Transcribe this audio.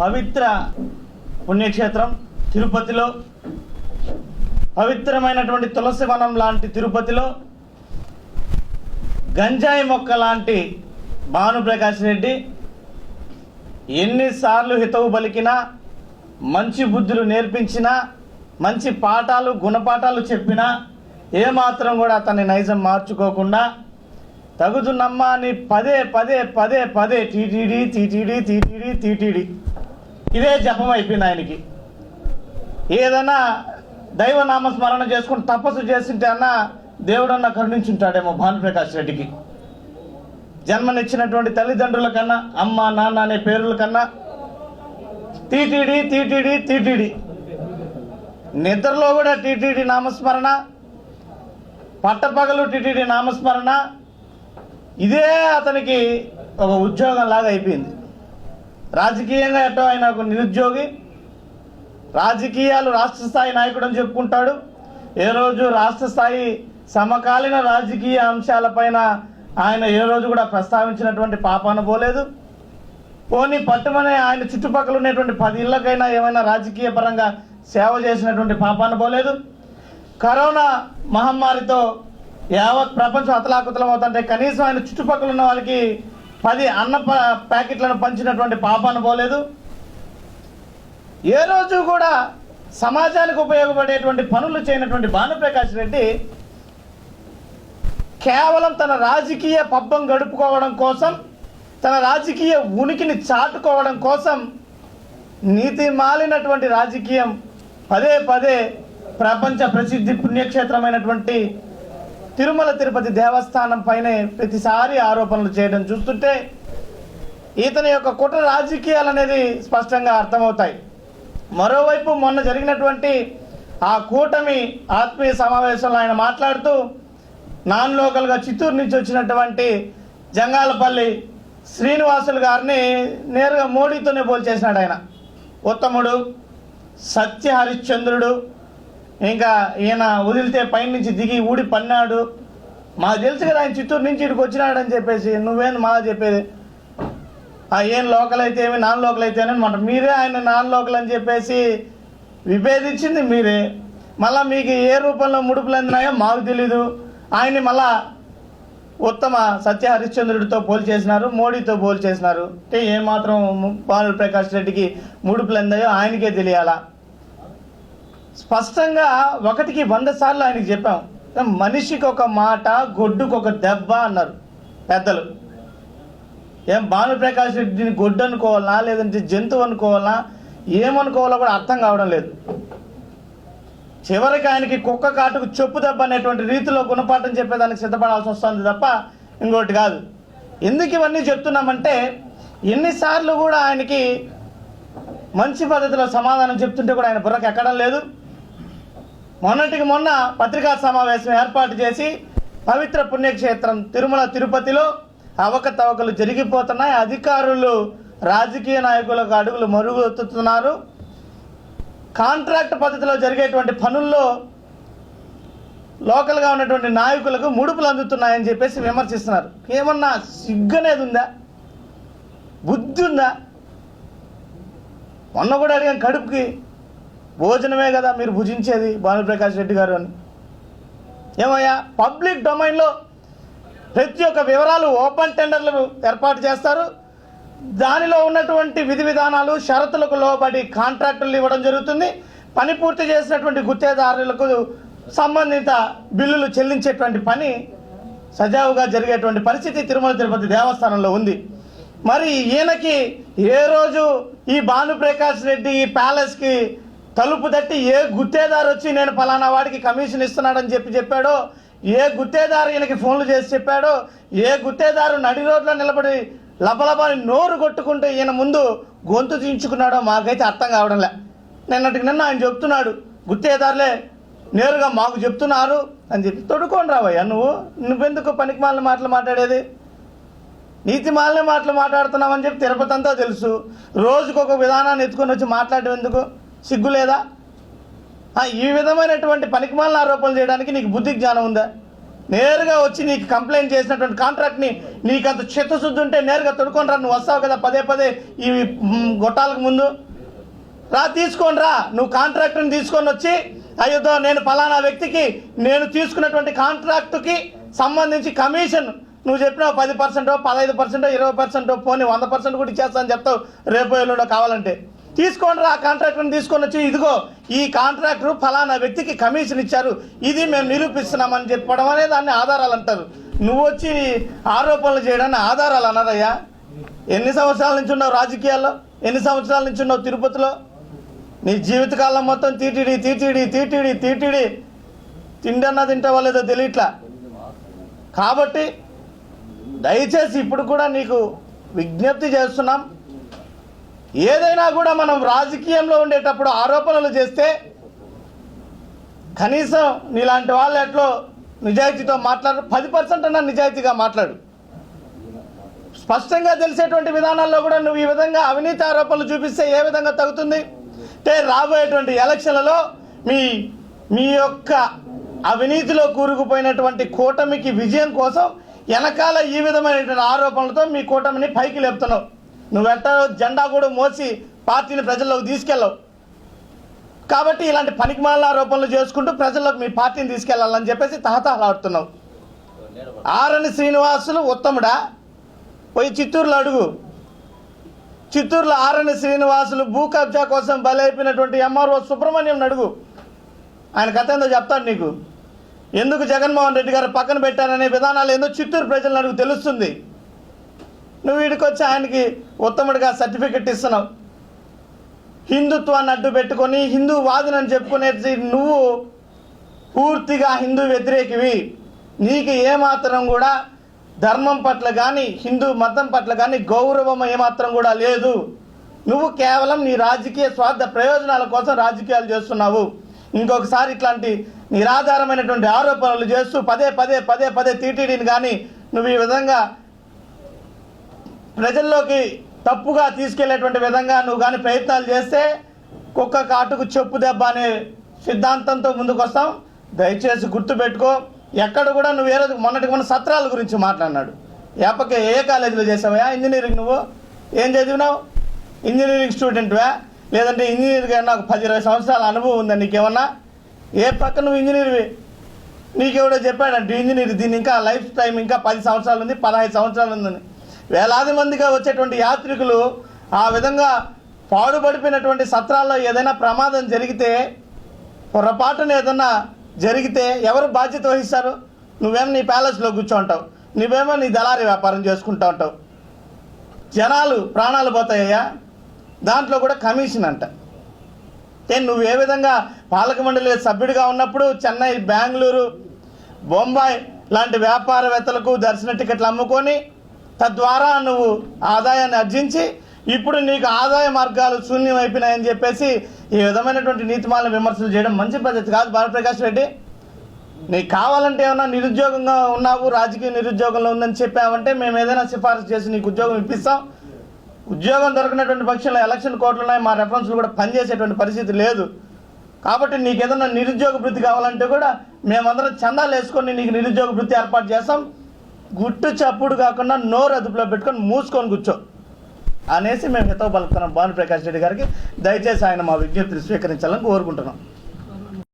పవిత్ర పుణ్యక్షేత్రం తిరుపతిలో. పవిత్రమైనటువంటి తులసి వనం లాంటి తిరుపతిలో. గంజాయి మొక్క లాంటి భానుప్రకాష్ రెడ్డి. ఎన్నిసార్లు హితవు పలికినా మంచి బుద్ధులు నేర్పించినా మంచి పాఠాలు గుణపాఠాలు చెప్పినా ఏమాత్రం కూడా అతన్ని నైజం మార్చుకోకుండా తగుదున్నమ్మా అని పదే పదే పదే పదే టీటీడీ టీటీడీ టీటీడీ టీటీడీ ఇదే జపం అయిపోయింది ఆయనకి. ఏదైనా దైవ నామస్మరణ చేసుకుని తపస్సు చేసింటే అన్న దేవుడన్న కరుణించుంటాడేమో భానుప్రకాష్ రెడ్డికి. జన్మనిచ్చినటువంటి తల్లిదండ్రుల కన్నా అమ్మ నాన్న అనే పేర్ల కన్నా టీటీడీ టీటీడీ టీటీడీ. నిద్రలో కూడా టీటీడీ నామస్మరణ పట్టపగలు టీటీడీ నామస్మరణ. ఇదే అతనికి ఒక ఉద్యోగం లాగా అయిపోయింది. రాజకీయంగా ఎట్టో ఆయన ఒక నిరుద్యోగి. రాజకీయాలు రాష్ట్ర స్థాయి నాయకుడు అని చెప్పుకుంటాడు. ఏ రోజు రాష్ట్ర స్థాయి సమకాలీన రాజకీయ అంశాలపైన ఆయన ఏ రోజు కూడా ప్రస్తావించినటువంటి పాపాన పోలేదు పోనీ పట్టుమనే ఆయన చుట్టుపక్కల ఉన్నటువంటి పది ఇళ్ళకైనా ఏమైనా రాజకీయ పరంగా సేవ చేసినటువంటి పాపాన పోలేదు కరోనా మహమ్మారితో యావత్ ప్రపంచం అతలాకుతలం అవుతుంటే కనీసం ఆయన చుట్టుపక్కల ఉన్న వాళ్ళకి పది అన్న ప- ప్యాకెట్లను పంచినటువంటి పాపాను పోలేదు. ఏ రోజు కూడా సమాజానికి ఉపయోగపడేటువంటి పనులు చేయనటువంటి భానుప్రకాష్ రెడ్డి కేవలం తన రాజకీయ పబ్బం గడుపుకోవడం కోసం తన రాజకీయ ఉనికిని చాటుకోవడం కోసం నీతి మాలినటువంటి రాజకీయం పదే పదే ప్రపంచ ప్రసిద్ధి పుణ్యక్షేత్రమైనటువంటి తిరుమల తిరుపతి దేవస్థానం పైనే ప్రతిసారి ఆరోపణలు చేయడం చూస్తుంటే ఇతని యొక్క కుట్ర రాజకీయాలు అనేది స్పష్టంగా అర్థమవుతాయి. మరోవైపు మొన్న జరిగినటువంటి ఆ కూటమి ఆత్మీయ సమావేశంలో ఆయన మాట్లాడుతూ నాన్ లోకల్గా చిత్తూరు నుంచి వచ్చినటువంటి జంగాలపల్లి శ్రీనివాసులు గారిని నేరుగా మోడీతోనే పోల్చేసినాడు ఆయన. ఉత్తముడు సత్య హరిశ్చంద్రుడు ఇంకా ఈయన వదిలితే పైనుంచి దిగి ఊడి పన్నాడు. మాకు తెలుసు కదా ఆయన చిత్తూరు నుంచి ఇక్కడికి వచ్చినాడని చెప్పేసి నువ్వేం మా చెప్పేది? ఆ ఏం లోకల్ అయితే ఏమి నాన్ లోకల్ అయితే అనమాట. మీరే ఆయన నాన్ లోకల్ అని చెప్పేసి విభేదించింది మీరే. మళ్ళీ మీకు ఏ రూపంలో ముడుపులు అందినాయో మాకు తెలీదు. ఆయన్ని మళ్ళా ఉత్తమ సత్య హరిశ్చంద్రుడితో పోల్ చేసినారు మోడీతో పోల్ చేసినారు. అంటే ఏమాత్రం పాల్ ప్రకాష్ రెడ్డికి ముడుపులు అందాయో ఆయనకే తెలియాలా? స్పష్టంగా ఒకటికి వంద సార్లు ఆయనకి చెప్పాం. మనిషికి ఒక మాట గొడ్డుకు ఒక దెబ్బ అన్నారు పెద్దలు. ఏం భానుప్రకాష్ రెడ్డిని గొడ్డు అనుకోవాలా లేదంటే జంతువు అనుకోవాలా ఏమనుకోవాలో కూడా అర్థం కావడం లేదు. చివరికి ఆయనకి కుక్క కాటుకు చెప్పు దెబ్బ అనేటువంటి రీతిలో గుణపాఠం చెప్పేదానికి సిద్ధపడాల్సి వస్తుంది తప్ప ఇంకోటి కాదు. ఎందుకు ఇవన్నీ చెప్తున్నామంటే ఎన్నిసార్లు కూడా ఆయనకి మంచి పద్ధతిలో సమాధానం చెప్తుంటే కూడా ఆయన బుర్రకు ఎక్కడం లేదు. మొన్నటికి మొన్న పత్రికా సమావేశం ఏర్పాటు చేసి పవిత్ర పుణ్యక్షేత్రం తిరుమల తిరుపతిలో అవకతవకలు జరిగిపోతున్నాయి. అధికారులు రాజకీయ నాయకులకు అడుగులు మరుగుతున్నారు. కాంట్రాక్ట్ పద్ధతిలో జరిగేటువంటి పనుల్లో లోకల్గా ఉన్నటువంటి నాయకులకు ముడుపులు అందుతున్నాయని చెప్పేసి విమర్శిస్తున్నారు. ఏమన్నా సిగ్గనేది ఉందా? బుద్ధి ఉందా? మొన్న కూడా అడిగాం కడుపుకి భోజనమే కదా మీరు భుజించేది భానుప్రకాష్ రెడ్డి గారు అని. ఏమయ్యా పబ్లిక్ డొమైన్లో ప్రతి ఒక్క వివరాలు ఓపెన్ టెండర్లు ఏర్పాటు చేస్తారు. దానిలో ఉన్నటువంటి విధి విధానాలు షరతులకు లోబడి కాంట్రాక్టులు ఇవ్వడం జరుగుతుంది. పని పూర్తి చేసినటువంటి గుత్తేదారులకు సంబంధిత బిల్లులు చెల్లించేటువంటి పని సజావుగా జరిగేటువంటి పరిస్థితి తిరుమల తిరుపతి దేవస్థానంలో ఉంది. మరి ఈయనకి ఏ రోజు ఈ భానుప్రకాష్ రెడ్డి ఈ ప్యాలెస్కి తలుపు తట్టి ఏ గుత్తేదారు వచ్చి నేను ఫలానా వాడికి కమిషన్ ఇస్తున్నాడని చెప్పి చెప్పాడో ఏ గుత్తేదారు ఈయనకి ఫోన్లు చేసి చెప్పాడో ఏ గుత్తేదారు నడి రోడ్లో నిలబడి లబలబని నోరు కొట్టుకుంటూ ఈయన ముందు గొంతు దించుకున్నాడో మాకైతే అర్థం కావడంలే నిన్నటికి నిన్న ఆయన చెప్తున్నాడు గుత్తేదారులే నేరుగా మాకు చెప్తున్నారు అని చెప్పి. తొడుకోండి రావయ్యా నువ్వు నువ్వెందుకు పనికి మాలిన మాటలు మాట్లాడేది? నీతి మాలిన మాటలు మాట్లాడుతున్నామని చెప్పి తిరుపతి అంతా తెలుసు. రోజుకొక విధానాన్ని ఎత్తుకొని వచ్చి మాట్లాడేందుకు సిగ్గు లేదా? ఈ విధమైనటువంటి పనికిమాలిన ఆరోపణలు చేయడానికి నీకు బుద్ధి జ్ఞానం ఉందా? నేరుగా వచ్చి నీకు కంప్లైంట్ చేసినటువంటి కాంట్రాక్ట్ని నీకు అంత చిత్తశుద్ధి ఉంటే నేరుగా తొడుకొని రా నువ్వు వస్తావు కదా పదే పదే ఈ గొట్టాలకు ముందు. రా తీసుకొని రా. నువ్వు కాంట్రాక్ట్ని తీసుకొని వచ్చి అయ్యో నేను ఫలానా వ్యక్తికి నేను తీసుకున్నటువంటి కాంట్రాక్టుకి సంబంధించి కమిషన్ నువ్వు చెప్పినావు పది పర్సెంటో పదహైదు పర్సెంటో ఇరవై పర్సెంటో పోనీ వంద పర్సెంట్ కూడా ఇచ్చేస్తాను చెప్తావు. రేపు ఎల్లుండో కావాలంటే. తీసుకోండి రా కాంట్రాక్టర్ని తీసుకొని వచ్చి ఇదిగో ఈ కాంట్రాక్టర్ ఫలానా వ్యక్తికి కమిషన్ ఇచ్చారు. ఇది మేము నిరూపిస్తున్నామని చెప్పడం అనే దాన్ని ఆధారాలు అంటారు. నువ్వు వచ్చి ఆరోపణలు చేయడాన్ని ఆధారాలు అన్నారయ్యా. ఎన్ని సంవత్సరాల నుంచి ఉన్నావు రాజకీయాల్లో? ఎన్ని సంవత్సరాల నుంచి ఉన్నావు తిరుపతిలో? నీ జీవితకాలం మొత్తం తీటిడి తీటిడి తీటిడి తీటిడి. తిండన్నా తింటావా లేదో తెలియట్లా? కాబట్టి దయచేసి ఇప్పుడు కూడా నీకు విజ్ఞప్తి చేస్తున్నాం. ఏదైనా కూడా మనం రాజకీయంలో ఉండేటప్పుడు ఆరోపణలు చేస్తే కనీసం నీలాంటి వాళ్ళు ఎట్లో నిజాయితీతో మాట్లాడు పది పర్సెంట్ అన్నా నిజాయితీగా మాట్లాడు. స్పష్టంగా తెలిసేటువంటి విధానాల్లో కూడా నువ్వు ఈ విధంగా అవినీతి ఆరోపణలు చూపిస్తే ఏ విధంగా తగ్గుతుంది? అంటే రాబోయేటువంటి ఎలక్షన్లలో మీ మీ యొక్క అవినీతిలో కూరుకుపోయినటువంటి కూటమికి విజయం కోసం వెనకాల ఈ విధమైనటువంటి ఆరోపణలతో మీ కూటమిని పైకి లేపుతున్నావు. నువ్వెంట జెండా కూడా మోసి పార్టీని ప్రజల్లోకి తీసుకెళ్ళవు. కాబట్టి ఇలాంటి పనికిమాల రూపంలో చేసుకుంటూ ప్రజల్లోకి మీ పార్టీని తీసుకెళ్ళాలని చెప్పేసి తహతహలాడుతున్నావు. ఆరని శ్రీనివాసులు ఉత్తముడా? పోయి చిత్తూరులో అడుగు. చిత్తూరులో ఆరని శ్రీనివాసులు భూ కబ్జా కోసం బలైపోయినటువంటి ఎంఆర్ఓ సుబ్రహ్మణ్యం అడుగు. ఆయన కథ ఏందో చెప్తాడు నీకు. ఎందుకు జగన్మోహన్ రెడ్డి గారు పక్కన పెట్టారనే విధానాలు ఏందో చిత్తూరు ప్రజలను అడుగు తెలుస్తుంది. నువ్వు వీడికొచ్చి ఆయనకి ఉత్తముడిగా సర్టిఫికెట్ ఇస్తున్నావు. హిందుత్వాన్ని అడ్డు పెట్టుకొని హిందూ వాదునని చెప్పుకునేది నువ్వు పూర్తిగా హిందూ వ్యతిరేకివి. నీకు ఏమాత్రం కూడా ధర్మం పట్ల కానీ హిందూ మతం పట్ల కానీ గౌరవం ఏమాత్రం కూడా లేదు. నువ్వు కేవలం నీ రాజకీయ స్వార్థ ప్రయోజనాల కోసం రాజకీయాలు చేస్తున్నావు. ఇంకొకసారి ఇట్లాంటి నిరాధారమైనటువంటి ఆరోపణలు చేస్తూ పదే పదే పదే పదే టీటీడీని కానీ నువ్వు ఈ విధంగా ప్రజల్లోకి తప్పుగా తీసుకెళ్ళేటువంటి విధంగా నువ్వు కానీ ప్రయత్నాలు చేస్తే కుక్క కాటుకు చెప్పు దెబ్బ అనే సిద్ధాంతంతో ముందుకు వస్తాం దయచేసి గుర్తుపెట్టుకో ఎక్కడ కూడా నువ్వు ఏ రోజు మొన్నటికి మొన్న సత్రాల గురించి మాట్లాడినాడు. ఏపకే ఏ కాలేజీలో చేసావా ఇంజనీరింగ్ నువ్వు? ఏం చదివినావు? ఇంజనీరింగ్ స్టూడెంట్వా? లేదంటే ఇంజనీరింగ్ అయినా ఒక పది ఇరవై సంవత్సరాల అనుభవం ఉందా నీకేమన్నా? ఏ పక్క నువ్వు ఇంజనీర్వి? నీకెవడో చెప్పాడంటే ఇంజనీర్ దీని ఇంకా లైఫ్ టైం ఇంకా పది సంవత్సరాలు ఉంది పదహైదు సంవత్సరాలు ఉందని. వేలాది మందిగా వచ్చేటువంటి యాత్రికులు ఆ విధంగా పాడుపడిపోయినటువంటి సత్రాల్లో ఏదైనా ప్రమాదం జరిగితే పొరపాటున ఏదైనా జరిగితే ఎవరు బాధ్యత వహిస్తారు? నువ్వేమో నీ ప్యాలెస్లో కూర్చోంటావు నువ్వేమో నీ దళారీ వ్యాపారం చేసుకుంటా ఉంటావు జనాలు ప్రాణాలు పోతాయ్యా దాంట్లో కూడా కమిషన్ అంట. నువ్వు ఏ విధంగా పాలక మండలి సభ్యుడిగా ఉన్నప్పుడు చెన్నై బెంగళూరు బొంబాయి లాంటి వ్యాపారవేత్తలకు దర్శన టికెట్లు అమ్ముకొని తద్వారా నువ్వు ఆదాయాన్ని ఆర్జించి ఇప్పుడు నీకు ఆదాయ మార్గాలు శూన్యమైపోయినాయని చెప్పేసి ఈ విధమైనటువంటి నీతిమాలను విమర్శలు చేయడం మంచి పద్ధతి కాదు. బాలప్రకాష్ రెడ్డి నీకు కావాలంటే ఏమన్నా నిరుద్యోగంగా ఉన్నావు రాజకీయ నిరుద్యోగంలో ఉందని చెప్పావంటే మేము ఏదైనా సిఫార్సు చేసి నీకు ఉద్యోగం ఇప్పిస్తాం. ఉద్యోగం దొరికినటువంటి పక్షంలో ఎలక్షన్ కోర్టులు ఉన్నాయి మా రెఫరెన్స్లు కూడా పనిచేసేటువంటి పరిస్థితి లేదు. కాబట్టి నీకు ఏదైనా నిరుద్యోగ వృత్తి కావాలంటే కూడా మేమందరం చందాలు వేసుకొని నీకు నిరుద్యోగ వృత్తి ఏర్పాటు చేస్తాం. గుట్టు చప్పుడు కాకుండా నోరు అదుపులో పెట్టుకొని మూసుకొని కూర్చో అనేసి మేము హితవు పలుకుతున్నాం. భానుప్రకాష్ రెడ్డి గారికి దయచేసి ఆయన మా విజ్ఞప్తిని స్వీకరించాలని కోరుకుంటున్నాం.